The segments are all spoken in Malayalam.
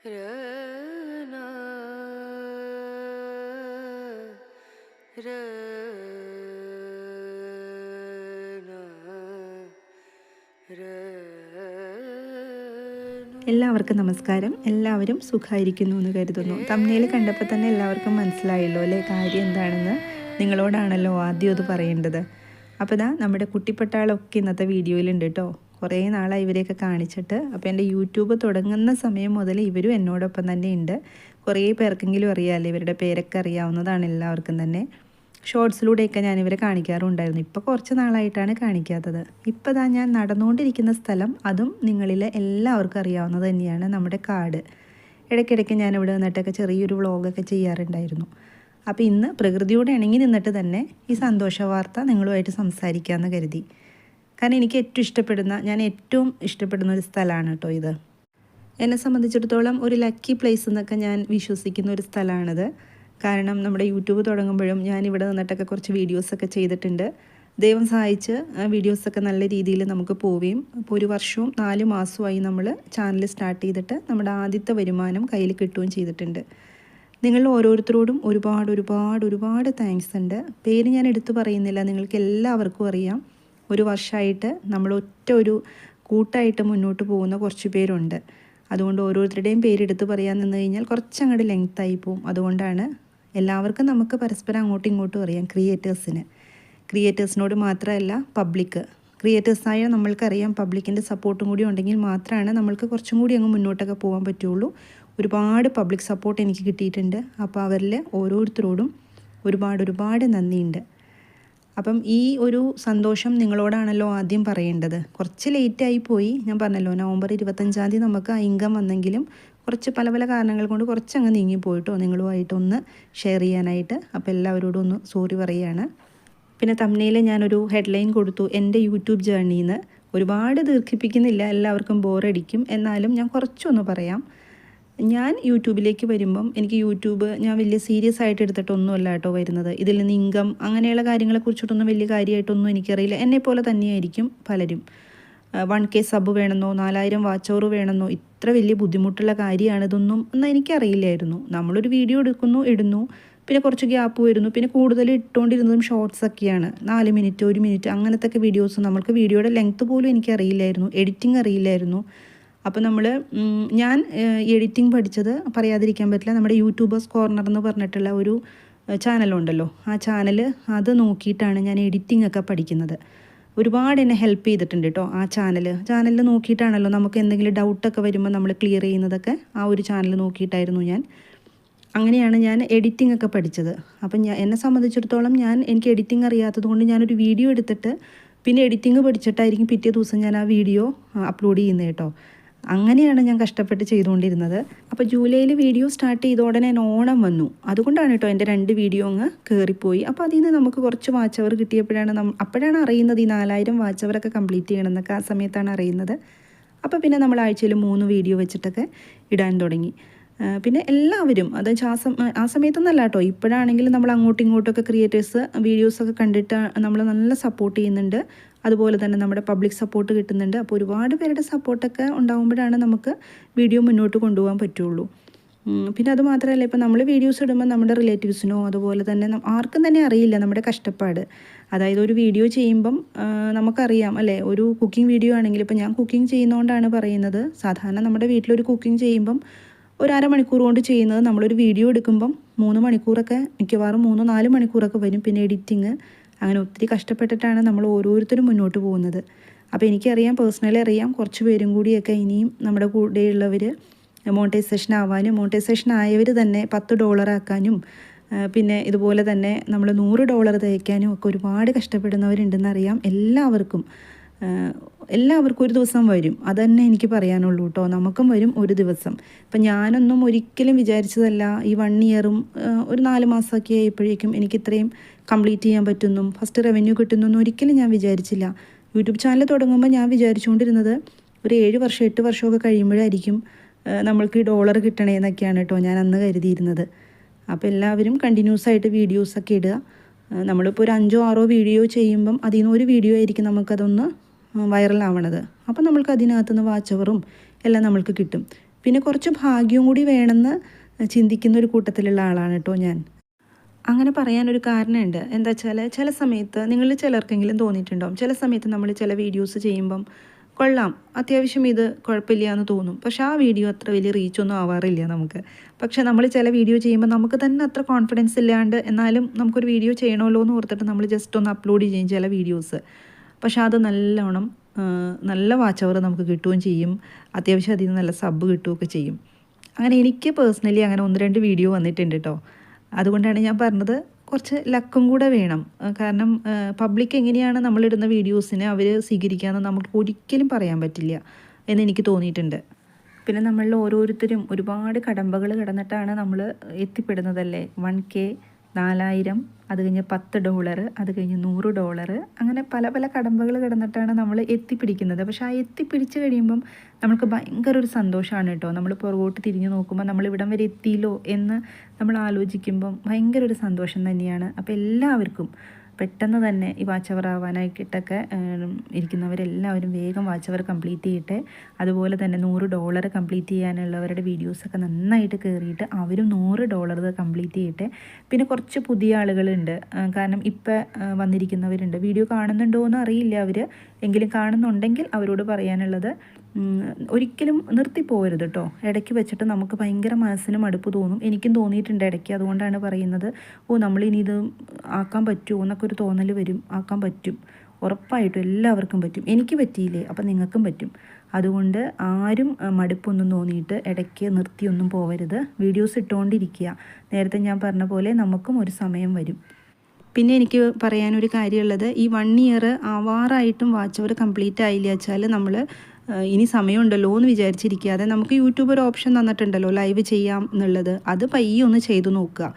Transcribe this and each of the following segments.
എല്ലാവർക്കും നമസ്കാരം. എല്ലാവരും സുഖമായിരിക്കുന്നു എന്ന് കരുതുന്നു. തമ്മിൽ കണ്ടപ്പോൾ തന്നെ എല്ലാവർക്കും മനസ്സിലായല്ലോ അല്ലേ? കാര്യം എന്താണെന്ന് നിങ്ങളോടാണല്ലോ ആദ്യം അത് പറയേണ്ടത്. അപ്പോൾ ഇതാ നമ്മുടെ കുട്ടിപ്പട്ടാളൊക്കെ ഇന്നത്തെ വീഡിയോയിലുണ്ട് കേട്ടോ കുറേ നാളായി ഇവരെയൊക്കെ കാണിച്ചിട്ട്. അപ്പോൾ എന്റെ യൂട്യൂബ് തുടങ്ങുന്ന സമയം മുതൽ ഇവരും എന്നോടൊപ്പം തന്നെ ഉണ്ട്. കുറേ പേർക്കെങ്കിലും അറിയാമല്ലോ ഇവരുടെ പേരൊക്കെ അറിയാവുന്നതാണ് എല്ലാവർക്കും തന്നെ. ഷോർട്സിലൂടെയൊക്കെ ഞാൻ ഇവരെ കാണിക്കാറുണ്ടായിരുന്നു. ഇപ്പോൾ കുറച്ച് നാളായിട്ടാണ് കാണിക്കാത്തത്. ഇപ്പോൾ ഇതാ ഞാൻ നടന്നുകൊണ്ടിരിക്കുന്ന സ്ഥലം അതും നിങ്ങളിലെ എല്ലാവർക്കും അറിയാവുന്നത് തന്നെയാണ് നമ്മുടെ കാട്. ഇടയ്ക്കിടയ്ക്ക് ഞാൻ ഇവിടെ നിന്നിട്ടൊക്കെ ചെറിയൊരു വ്ളോഗൊക്കെ ചെയ്യാറുണ്ടായിരുന്നു. അപ്പോൾ ഇന്ന് പ്രകൃതിയോട് ഇണങ്ങി നിന്നിട്ട് തന്നെ ഈ സന്തോഷ വാർത്ത നിങ്ങളുമായിട്ട് സംസാരിക്കാമെന്ന് കരുതി. കാരണം എനിക്ക് ഏറ്റവും ഇഷ്ടപ്പെടുന്ന ഞാൻ ഏറ്റവും ഇഷ്ടപ്പെടുന്ന ഒരു സ്ഥലമാണ് കേട്ടോ ഇത്. എന്നെ സംബന്ധിച്ചിടത്തോളം ഒരു ലക്കി പ്ലേസ് എന്നൊക്കെ ഞാൻ വിശ്വസിക്കുന്ന ഒരു സ്ഥലമാണിത്. കാരണം നമ്മുടെ യൂട്യൂബ് തുടങ്ങുമ്പോഴും ഞാൻ ഇവിടെ നിന്നിട്ടൊക്കെ കുറച്ച് വീഡിയോസൊക്കെ ചെയ്തിട്ടുണ്ട്. ദൈവം സഹായിച്ച് വീഡിയോസൊക്കെ നല്ല രീതിയിൽ നമുക്ക് പോവുകയും ഇപ്പോൾ ഒരു വർഷവും നാല് മാസമായി നമ്മൾ ചാനൽ സ്റ്റാർട്ട് ചെയ്തിട്ട് നമ്മുടെ ആദ്യത്തെ വരുമാനം കയ്യിൽ കിട്ടുകയും ചെയ്തിട്ടുണ്ട്. നിങ്ങൾ ഓരോരുത്തരോടും ഒരുപാട് ഒരുപാട് ഒരുപാട് താങ്ക്സ് ഉണ്ട്. പേര് ഞാൻ എടുത്തു പറയുന്നില്ല നിങ്ങൾക്ക് എല്ലാവർക്കും അറിയാം. ഒരു വർഷമായിട്ട് നമ്മൾ ഒറ്റ ഒരു കൂട്ടായിട്ട് മുന്നോട്ട് പോകുന്ന കുറച്ച് പേരുണ്ട്. അതുകൊണ്ട് ഓരോരുത്തരുടെയും പേരെടുത്ത് പറയാൻ നിന്ന് കഴിഞ്ഞാൽ കുറച്ചങ്ങോട്ട് ലെങ്ത്തായി പോവും. അതുകൊണ്ടാണ് എല്ലാവർക്കും നമുക്ക് പരസ്പരം അങ്ങോട്ടും ഇങ്ങോട്ടും അറിയാം ക്രിയേറ്റേഴ്സിന് ക്രിയേറ്റേഴ്സിനോട് മാത്രമല്ല പബ്ലിക്ക് ക്രിയേറ്റേഴ്സായ നമ്മൾക്കറിയാം പബ്ലിക്കിന്റെ സപ്പോർട്ടും കൂടി ഉണ്ടെങ്കിൽ മാത്രമാണ് നമ്മൾക്ക് കുറച്ചും കൂടി അങ്ങ് മുന്നോട്ടൊക്കെ പോകാൻ പറ്റുള്ളൂ. ഒരുപാട് പബ്ലിക് സപ്പോർട്ട് എനിക്ക് കിട്ടിയിട്ടുണ്ട്. അപ്പോൾ അവരിൽ ഓരോരുത്തരോടും ഒരുപാട് ഒരുപാട് നന്ദിയുണ്ട്. അപ്പം ഈ ഒരു സന്തോഷം നിങ്ങളോടാണല്ലോ ആദ്യം പറയേണ്ടത്. കുറച്ച് ലേറ്റായി പോയി. ഞാൻ പറഞ്ഞല്ലോ നവംബർ ഇരുപത്തഞ്ചാം തീയതി നമുക്ക് ആ ഇൻകം വന്നെങ്കിലും കുറച്ച് പല പല കാരണങ്ങൾ കൊണ്ട് കുറച്ചങ്ങ് നീങ്ങിപ്പോയിട്ടോ നിങ്ങളുമായിട്ടൊന്ന് ഷെയർ ചെയ്യാനായിട്ട് അപ്പോൾ എല്ലാവരോടും ഒന്ന് സോറി പറയുകയാണ്. പിന്നെ തമ്മിൽ ഞാനൊരു ഹെഡ്ലൈൻ കൊടുത്തു. എന്റെ യൂട്യൂബ് ജേർണിന്ന് ഒരുപാട് ദീർഘിപ്പിക്കുന്നില്ല. എല്ലാവർക്കും ബോറടിക്കും എന്നാലും ഞാൻ കുറച്ചൊന്ന് പറയാം. ഞാൻ യൂട്യൂബിലേക്ക് വരുമ്പം എനിക്ക് യൂട്യൂബ് ഞാൻ വലിയ സീരിയസ് ആയിട്ട് എടുത്തിട്ടൊന്നുമല്ല കേട്ടോ വരുന്നത്. ഇതിൽ നിന്ന് ഇൻകം അങ്ങനെയുള്ള കാര്യങ്ങളെക്കുറിച്ചിട്ടൊന്നും വലിയ കാര്യമായിട്ടൊന്നും എനിക്കറിയില്ല. എന്നെ പോലെ തന്നെയായിരിക്കും പലരും. വൺ കെ സബ് വേണമെന്നോ നാലായിരം വാച്ചോറ് വേണമെന്നോ ഇത്ര വലിയ ബുദ്ധിമുട്ടുള്ള കാര്യമാണ് ഇതൊന്നും എന്നാൽ എനിക്കറിയില്ലായിരുന്നു. നമ്മളൊരു വീഡിയോ എടുക്കുന്നു ഇടുന്നു പിന്നെ കുറച്ച് ഗ്യാപ്പ് വരുന്നു പിന്നെ കൂടുതൽ ഇട്ടുകൊണ്ടിരുന്നതും ഷോർട്സ് ഒക്കെയാണ്. നാല് മിനിറ്റ് ഒരു മിനിറ്റ് അങ്ങനത്തെ വീഡിയോസ് നമ്മൾക്ക് വീഡിയോയുടെ ലെങ്ത്ത് പോലും എനിക്കറിയില്ലായിരുന്നു. എഡിറ്റിംഗ് അറിയില്ലായിരുന്നു. അപ്പോൾ നമ്മൾ ഞാൻ എഡിറ്റിംഗ് പഠിച്ചത് പറയാതിരിക്കാൻ പറ്റില്ല. നമ്മുടെ യൂട്യൂബേഴ്സ് കോർണർ എന്ന് പറഞ്ഞിട്ടുള്ള ഒരു ചാനലുണ്ടല്ലോ ആ ചാനൽ അത് നോക്കിയിട്ടാണ് ഞാൻ എഡിറ്റിംഗ് ഒക്കെ പഠിക്കുന്നത്. ഒരുപാട് എന്നെ ഹെൽപ്പ് ചെയ്തിട്ടുണ്ട് കേട്ടോ ആ ചാനൽ ചാനലിൽ നോക്കിയിട്ടാണല്ലോ നമുക്ക് എന്തെങ്കിലും ഡൗട്ടൊക്കെ വരുമ്പോൾ നമ്മൾ ക്ലിയർ ചെയ്യുന്നതൊക്കെ ആ ഒരു ചാനൽ നോക്കിയിട്ടായിരുന്നു ഞാൻ. അങ്ങനെയാണ് ഞാൻ എഡിറ്റിംഗ് ഒക്കെ പഠിച്ചത്. അപ്പം ഞാൻ എന്നെ സംബന്ധിച്ചിടത്തോളം ഞാൻ എനിക്ക് എഡിറ്റിംഗ് അറിയാത്തത് കൊണ്ട് ഞാനൊരു വീഡിയോ എടുത്തിട്ട് പിന്നെ എഡിറ്റിംഗ് പഠിച്ചിട്ടായിരിക്കും പിറ്റേ ദിവസം ഞാൻ ആ വീഡിയോ അപ്ലോഡ് ചെയ്യുന്നത് കേട്ടോ അങ്ങനെയാണ് ഞാൻ കഷ്ടപ്പെട്ട് ചെയ്തുകൊണ്ടിരുന്നത്. അപ്പോൾ ജൂലൈയിൽ വീഡിയോ സ്റ്റാർട്ട് ചെയ്ത ഉടനെ ഓണം വന്നു. അതുകൊണ്ടാണ് കേട്ടോ എന്റെ രണ്ട് വീഡിയോ അങ്ങ് കയറിപ്പോയി അപ്പോൾ അതിൽ നിന്ന് നമുക്ക് കുറച്ച് വാച്ചവർ കിട്ടിയപ്പോഴാണ് നം അപ്പോഴാണ് അറിയുന്നത് ഈ നാലായിരം വാച്ച് കംപ്ലീറ്റ് ചെയ്യണമെന്നൊക്കെ ആ സമയത്താണ് അറിയുന്നത്. അപ്പോൾ പിന്നെ നമ്മൾ ആഴ്ചയിൽ മൂന്ന് വീഡിയോ വെച്ചിട്ടൊക്കെ ഇടാൻ തുടങ്ങി. പിന്നെ എല്ലാവരും അത് ആ സമയം ആ സമയത്തൊന്നല്ല കേട്ടോ. ഇപ്പോഴാണെങ്കിൽ നമ്മൾ അങ്ങോട്ടും ഇങ്ങോട്ടൊക്കെ ക്രിയേറ്റേഴ്സ് വീഡിയോസൊക്കെ കണ്ടിട്ട് നമ്മൾ നല്ല സപ്പോർട്ട് ചെയ്യുന്നുണ്ട്. അതുപോലെ തന്നെ നമ്മുടെ പബ്ലിക് സപ്പോർട്ട് കിട്ടുന്നുണ്ട്. അപ്പോൾ ഒരുപാട് പേരുടെ സപ്പോർട്ടൊക്കെ ഉണ്ടാകുമ്പോഴാണ് നമുക്ക് വീഡിയോ മുന്നോട്ട് കൊണ്ടുപോകാൻ പറ്റുള്ളൂ. പിന്നെ അത് മാത്രമല്ല ഇപ്പോൾ നമ്മൾ വീഡിയോസ് ഇടുമ്പോൾ നമ്മുടെ റിലേറ്റീവ്സിനോ അതുപോലെ തന്നെ ആർക്കും തന്നെ അറിയില്ല നമ്മുടെ കഷ്ടപ്പാട്. അതായത് ഒരു വീഡിയോ ചെയ്യുമ്പം നമുക്കറിയാം അല്ലേ? ഒരു കുക്കിംഗ് വീഡിയോ ആണെങ്കിൽ ഇപ്പോൾ ഞാൻ കുക്കിംഗ് ചെയ്യുന്നതുകൊണ്ടാണ് പറയുന്നത്. സാധാരണ നമ്മുടെ വീട്ടിലൊരു കുക്കിംഗ് ചെയ്യുമ്പം ഒരു അരമണിക്കൂർ കൊണ്ട് ചെയ്യുന്നത് നമ്മളൊരു വീഡിയോ എടുക്കുമ്പം മൂന്ന് മണിക്കൂറൊക്കെ മിക്കവാറും മൂന്നോ നാല് മണിക്കൂറൊക്കെ വരും. പിന്നെ എഡിറ്റിങ് അങ്ങനെ ഒത്തിരി കഷ്ടപ്പെട്ടിട്ടാണ് നമ്മൾ ഓരോരുത്തരും മുന്നോട്ട് പോകുന്നത്. അപ്പോൾ എനിക്കറിയാം പേഴ്സണലി അറിയാം കുറച്ച് പേരും കൂടിയൊക്കെ ഇനിയും നമ്മുടെ കൂടെയുള്ളവർ മോണിറ്റൈസേഷൻ ആവാനും മോണിറ്റൈസേഷൻ ആയവർ തന്നെ പത്ത് ഡോളർ ആക്കാനും പിന്നെ ഇതുപോലെ തന്നെ നമ്മൾ നൂറ് ഡോളർ തയ്ക്കാനും ഒക്കെ ഒരുപാട് കഷ്ടപ്പെടുന്നവരുണ്ടെന്നറിയാം എല്ലാവർക്കും. എല്ലാവർക്കും ഒരു ദിവസം വരും. അതന്നെ എനിക്ക് പറയാനുള്ളൂ കേട്ടോ നമുക്കും വരും ഒരു ദിവസം. ഇപ്പം ഞാനൊന്നും ഒരിക്കലും വിചാരിച്ചതല്ല ഈ വൺ ഇയറും ഒരു നാല് മാസമൊക്കെ ആയപ്പോഴേക്കും എനിക്ക് ഇത്രയും കംപ്ലീറ്റ് ചെയ്യാൻ പറ്റുന്നു. ഫസ്റ്റ് റവന്യൂ കിട്ടുന്നു ഒരിക്കലും ഞാൻ വിചാരിച്ചില്ല. യൂട്യൂബ് ചാനൽ തുടങ്ങുമ്പോൾ ഞാൻ വിചാരിച്ചുകൊണ്ടിരുന്നത് ഒരു ഏഴ് വർഷം എട്ട് വർഷമൊക്കെ കഴിയുമ്പോഴായിരിക്കും നമ്മൾക്ക് ഈ ഡോളർ കിട്ടണേ എന്നൊക്കെയാണ് കേട്ടോ ഞാൻ അന്ന് കരുതിയിരുന്നത്. അപ്പോൾ എല്ലാവരും കണ്ടിന്യൂസ് ആയിട്ട് വീഡിയോസൊക്കെ ഇടുക. നമ്മളിപ്പോൾ ഒരു അഞ്ചോ ആറോ വീഡിയോ ചെയ്യുമ്പം അതിൽ നിന്ന് ഒരു വീഡിയോ ആയിരിക്കും നമുക്കതൊന്ന് വൈറലാവണത്. അപ്പം നമ്മൾക്ക് അതിനകത്തുനിന്ന് വാച്ച് വാച്ചവറും എല്ലാം നമ്മൾക്ക് കിട്ടും. പിന്നെ കുറച്ച് ഭാഗ്യവും കൂടി വേണമെന്ന് ചിന്തിക്കുന്ന ഒരു കൂട്ടത്തിലുള്ള ആളാണ് കേട്ടോ ഞാൻ. അങ്ങനെ പറയാനൊരു കാരണമുണ്ട്. എന്താ വെച്ചാൽ ചില സമയത്ത് നിങ്ങൾ ചിലർക്കെങ്കിലും തോന്നിയിട്ടുണ്ടാവും. ചില സമയത്ത് നമ്മൾ ചില വീഡിയോസ് ചെയ്യുമ്പം കൊള്ളാം അത്യാവശ്യം ഇത് കുഴപ്പമില്ല എന്ന് തോന്നും. പക്ഷെ ആ വീഡിയോ അത്ര വലിയ റീച്ചൊന്നും ആവാറില്ല നമുക്ക്. പക്ഷെ നമ്മൾ ചില വീഡിയോ ചെയ്യുമ്പോൾ നമുക്ക് തന്നെ അത്ര കോൺഫിഡൻസ് ഇല്ലാണ്ട് എന്നാലും നമുക്കൊരു വീഡിയോ ചെയ്യണമല്ലോ എന്ന് ഓർത്തിട്ട് നമ്മൾ ജസ്റ്റ് ഒന്ന് അപ്ലോഡ് ചെയ്യും ചില വീഡിയോസ് പക്ഷെ അത് നല്ലോണം നല്ല വാച്ച് അവർ നമുക്ക് കിട്ടുകയും ചെയ്യും. അത്യാവശ്യം അതിൽ നിന്ന് നല്ല സബ് കിട്ടുകയൊക്കെ ചെയ്യും. അങ്ങനെ എനിക്ക് പേഴ്സണലി അങ്ങനെ ഒന്ന് രണ്ട് വീഡിയോ വന്നിട്ടുണ്ട് കേട്ടോ അതുകൊണ്ടാണ് ഞാൻ പറഞ്ഞത് കുറച്ച് ലക്കും കൂടെ വേണം. കാരണം പബ്ലിക് എങ്ങനെയാണ് നമ്മളിടുന്ന വീഡിയോസിനെ അവർ സ്വീകരിക്കാമെന്ന് നമുക്ക് ഒരിക്കലും പറയാൻ പറ്റില്ല എന്ന് എനിക്ക് തോന്നിയിട്ടുണ്ട്. പിന്നെ നമ്മളിൽ ഓരോരുത്തരും ഒരുപാട് കടമ്പകൾ കടന്നിട്ടാണ് നമ്മൾ എത്തിപ്പെടുന്നതല്ലേ? വൺ കെ നാലായിരം അത് കഴിഞ്ഞ് പത്ത് ഡോളർ അത് കഴിഞ്ഞ് നൂറ് ഡോളർ അങ്ങനെ പല പല കടമ്പകൾ കിടന്നിട്ടാണ് നമ്മൾ എത്തിപ്പിടിക്കുന്നത്. പക്ഷെ ആ എത്തിപ്പിടിച്ച് കഴിയുമ്പം നമുക്ക് ഭയങ്കര ഒരു സന്തോഷമാണ് കേട്ടോ. നമ്മൾ പുറകോട്ട് തിരിഞ്ഞു നോക്കുമ്പോൾ നമ്മൾ ഇവിടം വരെ എത്തിയില്ലോ എന്ന് നമ്മൾ ആലോചിക്കുമ്പം ഭയങ്കര ഒരു സന്തോഷം തന്നെയാണ്. അപ്പോൾ എല്ലാവർക്കും പെട്ടെന്ന് തന്നെ ഈ വാച്ച് അവർ ആവാനായിട്ടൊക്കെ ഇരിക്കുന്നവരെല്ലാവരും വേഗം വാച്ച് അവർ കംപ്ലീറ്റ് ചെയ്യട്ടെ അതുപോലെ തന്നെ നൂറ് ഡോളർ കംപ്ലീറ്റ് ചെയ്യാനുള്ളവരുടെ വീഡിയോസൊക്കെ നന്നായിട്ട് കയറിയിട്ട് അവരും നൂറ് ഡോളർ കംപ്ലീറ്റ് ചെയ്യട്ടെ പിന്നെ കുറച്ച് പുതിയ ആളുകളുണ്ട്. കാരണം ഇപ്പം വന്നിരിക്കുന്നവരുണ്ട്. വീഡിയോ കാണുന്നുണ്ടോ എന്ന് അറിയില്ല അവർ എങ്കിലും കാണുന്നുണ്ടെങ്കിൽ അവരോട് പറയാനുള്ളത് ഒരിക്കലും നിർത്തിപ്പോകരുത് കേട്ടോ ഇടയ്ക്ക് വെച്ചിട്ട് നമുക്ക് ഭയങ്കര മനസ്സിന് മടുപ്പ് തോന്നും. എനിക്കും തോന്നിയിട്ടുണ്ട് ഇടയ്ക്ക്. അതുകൊണ്ടാണ് പറയുന്നത് ഓ നമ്മളിനി ഇത് ആക്കാൻ പറ്റുമോ എന്നൊക്കെ ഒരു തോന്നൽ വരും. ആക്കാൻ പറ്റും. ഉറപ്പായിട്ടും എല്ലാവർക്കും പറ്റും. എനിക്ക് പറ്റിയില്ലേ? അപ്പം നിങ്ങൾക്കും പറ്റും. അതുകൊണ്ട് ആരും മടുപ്പൊന്നും തോന്നിയിട്ട് ഇടയ്ക്ക് നിർത്തിയൊന്നും പോവരുത് വീഡിയോസ് ഇട്ടുകൊണ്ടിരിക്കുക നേരത്തെ ഞാൻ പറഞ്ഞ പോലെ നമുക്കും ഒരു സമയം വരും. പിന്നെ എനിക്ക് പറയാനൊരു കാര്യമുള്ളത് ഈ വൺ ഇയർ ആവാറായിട്ടും വാച്ച് കംപ്ലീറ്റ് ആയില്ല വെച്ചാൽ നമ്മൾ ഇനി സമയമുണ്ടല്ലോ എന്ന് വിചാരിച്ചിരിക്കാതെ നമുക്ക് യൂട്യൂബ് ഒരു ഓപ്ഷൻ തന്നിട്ടുണ്ടല്ലോ ലൈവ് ചെയ്യാം എന്നുള്ളത്. അത് പയ്യെ ഒന്ന് ചെയ്തു നോക്കുക.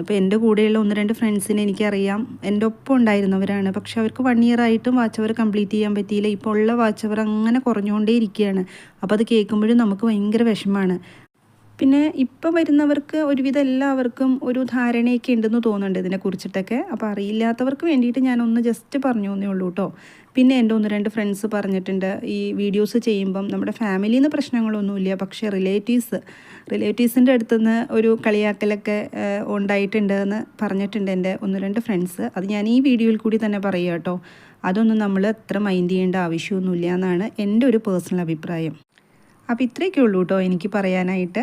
ഇപ്പോൾ എന്റെ കൂടെയുള്ള ഒന്ന് രണ്ട് ഫ്രണ്ട്സിനെ എനിക്കറിയാം. എന്റെ ഒപ്പം ഉണ്ടായിരുന്നവരാണ്. പക്ഷെ അവർക്ക് വൺ ഇയർ ആയിട്ടും വാച്ച് അവർ കംപ്ലീറ്റ് ചെയ്യാൻ പറ്റിയില്ല. ഇപ്പോൾ ഉള്ള വാച്ച് അവർ അങ്ങനെ കുറഞ്ഞുകൊണ്ടേ ഇരിക്കുകയാണ് അപ്പോൾ അത് കേൾക്കുമ്പോഴും നമുക്ക് ഭയങ്കര വിഷമമാണ്. പിന്നെ ഇപ്പം വരുന്നവർക്ക് ഒരുവിധം എല്ലാവർക്കും ഒരു ധാരണയൊക്കെ ഉണ്ടെന്ന് തോന്നുന്നുണ്ട് ഇതിനെക്കുറിച്ചിട്ടൊക്കെ അപ്പോൾ അറിയില്ലാത്തവർക്ക് വേണ്ടിയിട്ട് ഞാനൊന്ന് ജസ്റ്റ് പറഞ്ഞു എന്നേ ഉള്ളൂ കേട്ടോ പിന്നെ എന്റെ ഒന്ന് രണ്ട് ഫ്രണ്ട്സ് പറഞ്ഞിട്ടുണ്ട്. ഈ വീഡിയോസ് ചെയ്യുമ്പം നമ്മുടെ ഫാമിലിയിൽ നിന്ന് പ്രശ്നങ്ങളൊന്നുമില്ല പക്ഷേ റിലേറ്റീവ്സ് റിലേറ്റീവ്സിന്റെ അടുത്തുനിന്ന് ഒരു കളിയാക്കലൊക്കെ ഉണ്ടായിട്ടുണ്ട് എന്ന് പറഞ്ഞിട്ടുണ്ട് എന്റെ ഒന്ന് രണ്ട് ഫ്രണ്ട്സ് അത് ഞാൻ ഈ വീഡിയോയിൽ കൂടി തന്നെ പറയുക കേട്ടോ അതൊന്നും നമ്മൾ അത്ര മൈൻഡ് ചെയ്യേണ്ട ആവശ്യമൊന്നുമില്ല എന്നാണ് എന്റെ ഒരു പേഴ്സണൽ അഭിപ്രായം. അപ്പോൾ ഇത്രയൊക്കെ ഉള്ളൂ കേട്ടോ എനിക്ക് പറയാനായിട്ട്.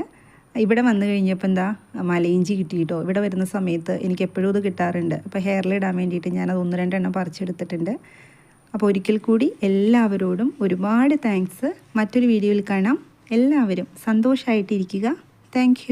ഇവിടെ വന്നു കഴിഞ്ഞപ്പോൾ എന്താ മലയിഞ്ചി കിട്ടി കേട്ടോ ഇവിടെ വരുന്ന സമയത്ത് എനിക്ക് എപ്പോഴും ഇത് കിട്ടാറുണ്ട്. അപ്പോൾ ഹെയറിലിടാൻ വേണ്ടിയിട്ട് ഞാനത് ഒന്ന് രണ്ടെണ്ണം പറിച്ചെടുത്തിട്ടുണ്ട്. അപ്പോൾ ഒരിക്കൽ കൂടി എല്ലാവരോടും ഒരുപാട് താങ്ക്സ് മറ്റൊരു വീഡിയോയിൽ കാണാം. എല്ലാവരും സന്തോഷമായിട്ടിരിക്കുക താങ്ക്